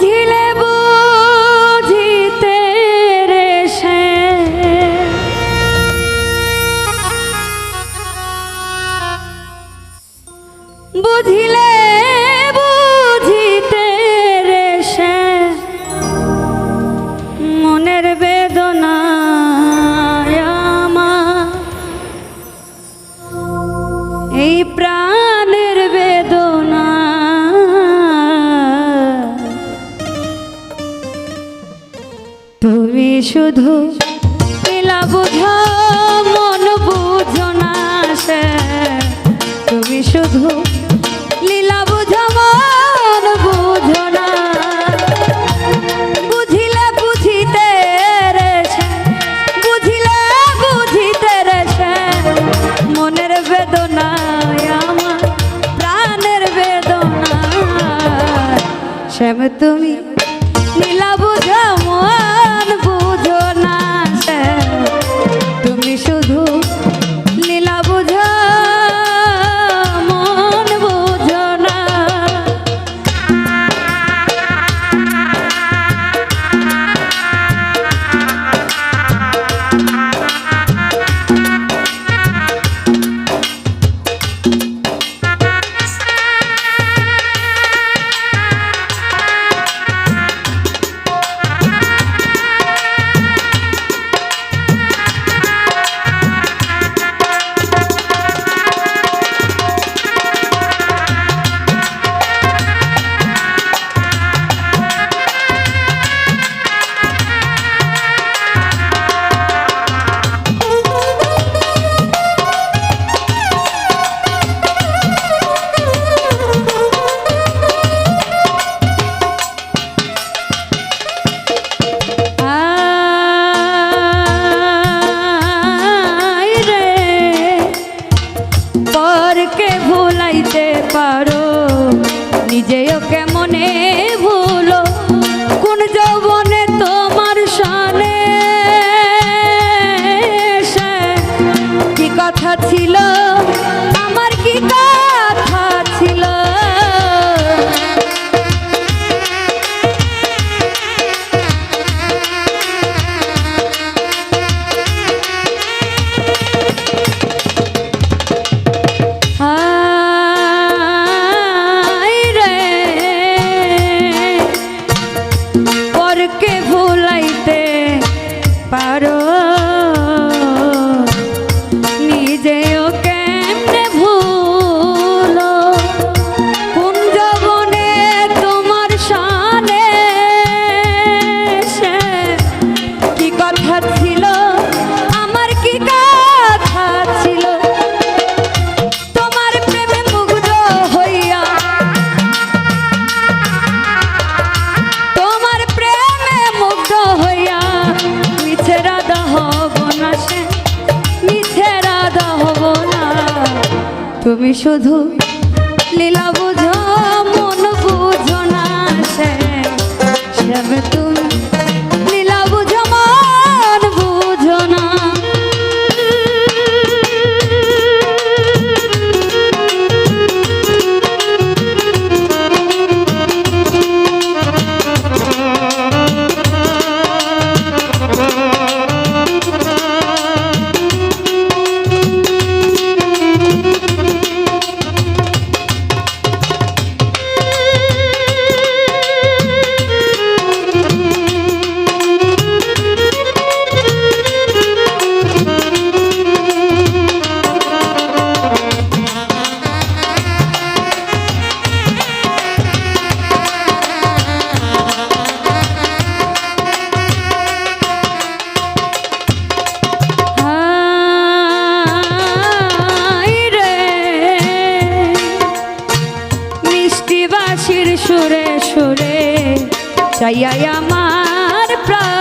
বুঝিলে শুধু পেলা বোঝা, মন বোঝো না তুমি শুধু বুঝিতে রেছে বুঝিতে মনের প্রাণের বেদনা তুমি যেও কেমনে? damn তুমি শুধু লীলা বোঝো মন বোঝো না শ্যাম শ্যাম সুরে চাইয়াই আমার প্রাণ।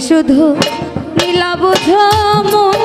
শুধু নীলাবোধ মন